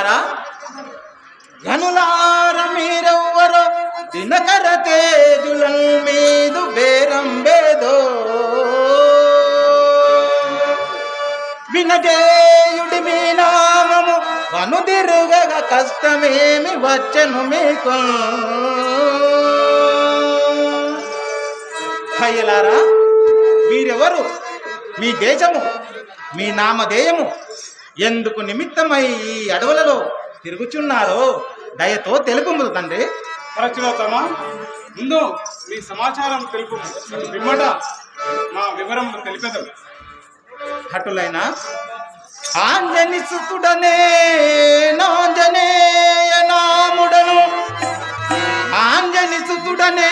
హయ్యలారా గనులార మీరెవ్వరో దినకర తేజులన్ మీదు బేరం బేదో వినజేయుడి మీ నామము వనుదిరుగగ కష్టమేమి వచ్చను మీకు అయ్యలారా మీరెవరు? మీ దేశము మీ నామధేయము ఎందుకు నిమిత్తమై ఈ అడవులలో తిరుగుచున్నారో? దయతో తెలుపు తండ్రి. పరచులోతమ ముందు మీ సమాచారం తెలుపు పిమ్మట మా వివరం తెలిపెదం హటులైన ఆంజని సుతుడనే నాంజనేయ నాముడను. ఆంజని సుతుడనే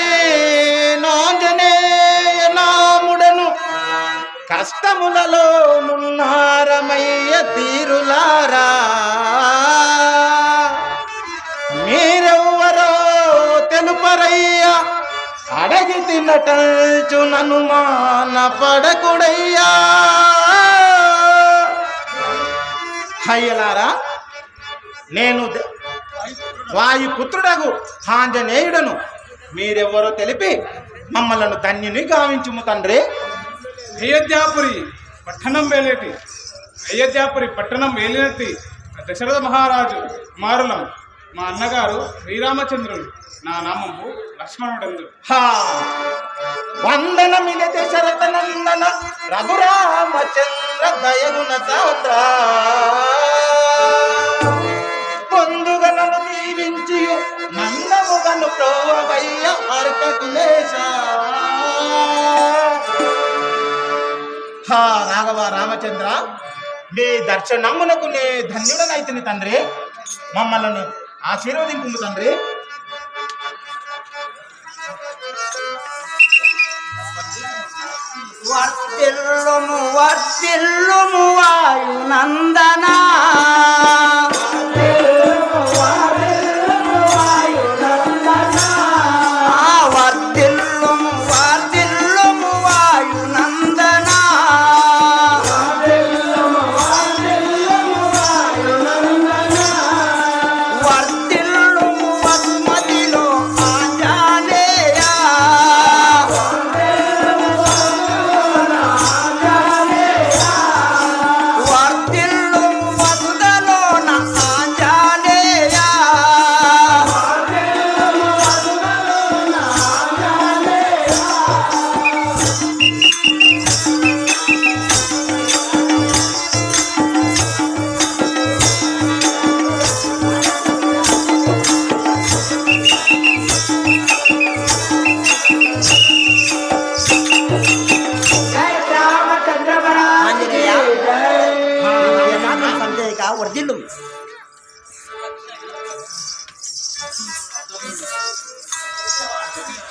కష్టములలో నున్నారమయ్య తీరులారా. మీరెవ్వరో తెలుపరయ్యా అడగి తినటల్చు నన్ను మాన పడకుడయ్యా హయ్యలారా నేను వాయుపుత్రుడగు ఆంజనేయుడను. మీరెవ్వరో తెలిపి మమ్మలను ధన్యుని గావించుము తండ్రి. అయోధ్యాపురి పట్టణం వేలేటి. అయోధ్యాపురి పట్టణం వేలినట్టి దశరథ మహారాజు కుమారులం మా అన్నగారు శ్రీరామచంద్రుడు నా నామము లక్ష్మణుడందు. హా! దశరథ నందన రఘురామచంద్ర దయగుణ సాత్ర. రామచంద్ర మీ దర్శనమునకు నే ధన్యుడనైతిని తండ్రి. మమ్మల్ని ఆశీర్వదింపు తండ్రి. వర్తిల్లుము వర్తిల్లుము వాయునందనా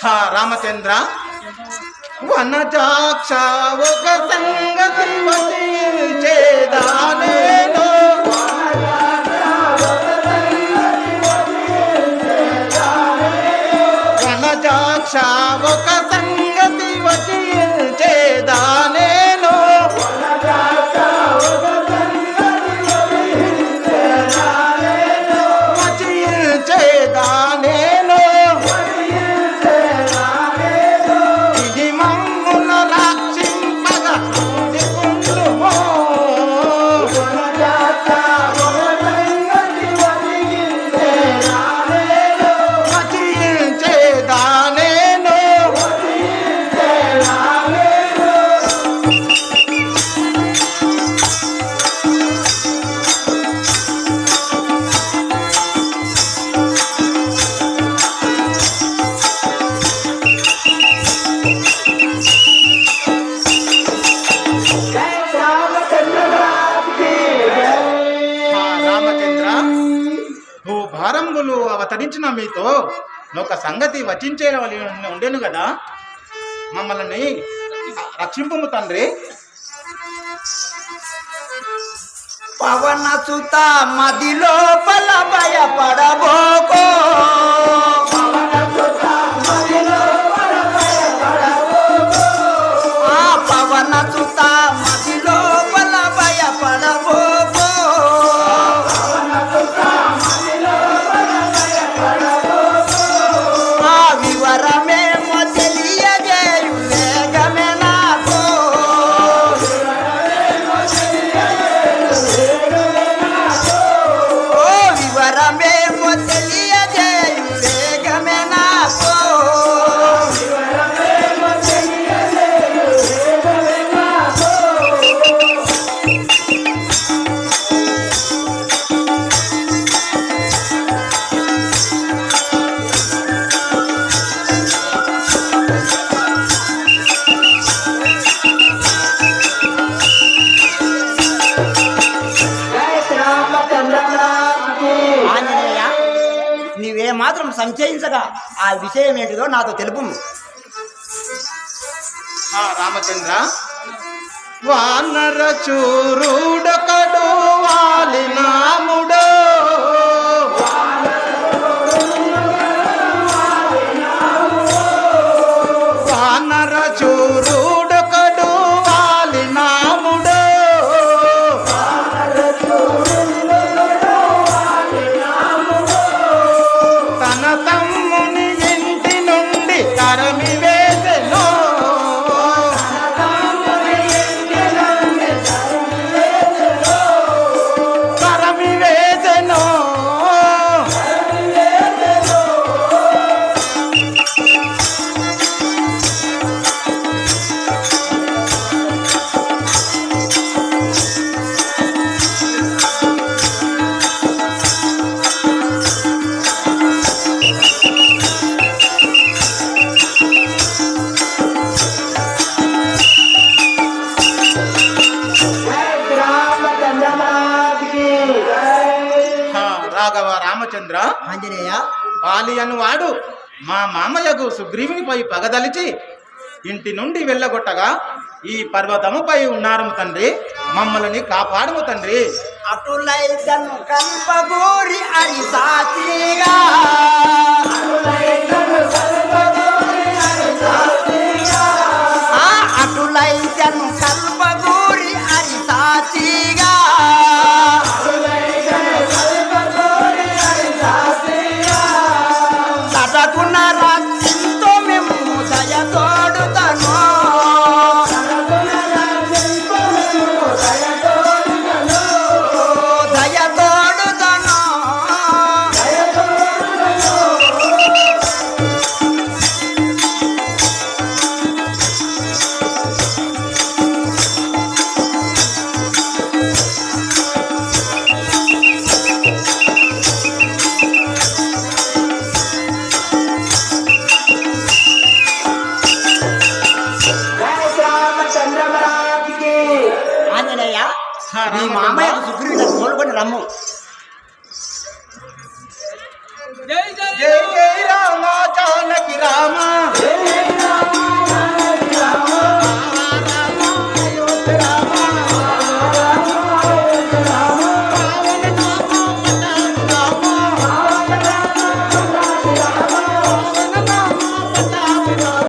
రామచంద్ర. వనజాక్ష ఒక సంగతి చేదానే వనజాక్ష ఒక భూభారంబులు అవతరించిన మీతో ఒక సంగతి వచించేవలి ఉండేను కదా. మమ్మల్ని రక్షింపు తండ్రి. పవన సుత మదిలోపల సంచయించగా ఆ విషయం ఏంటిదో నాతో తెలుపు. రామచంద్ర. వానర చూరుడకడు వాలి నాముడ రాఘవ రామచంద్ర. ఆంజనేయ. బాలి అనువాడు. మా మామయ్యకు సుగ్రీవునిపై పగదలిచి ఇంటి నుండి వెళ్ళగొట్టగా ఈ పర్వతముపై ఉన్నారు తండ్రి. మమ్మల్ని కాపాడము తండ్రి. అటులైతను కల్పగోరి అని సాచిగా amor.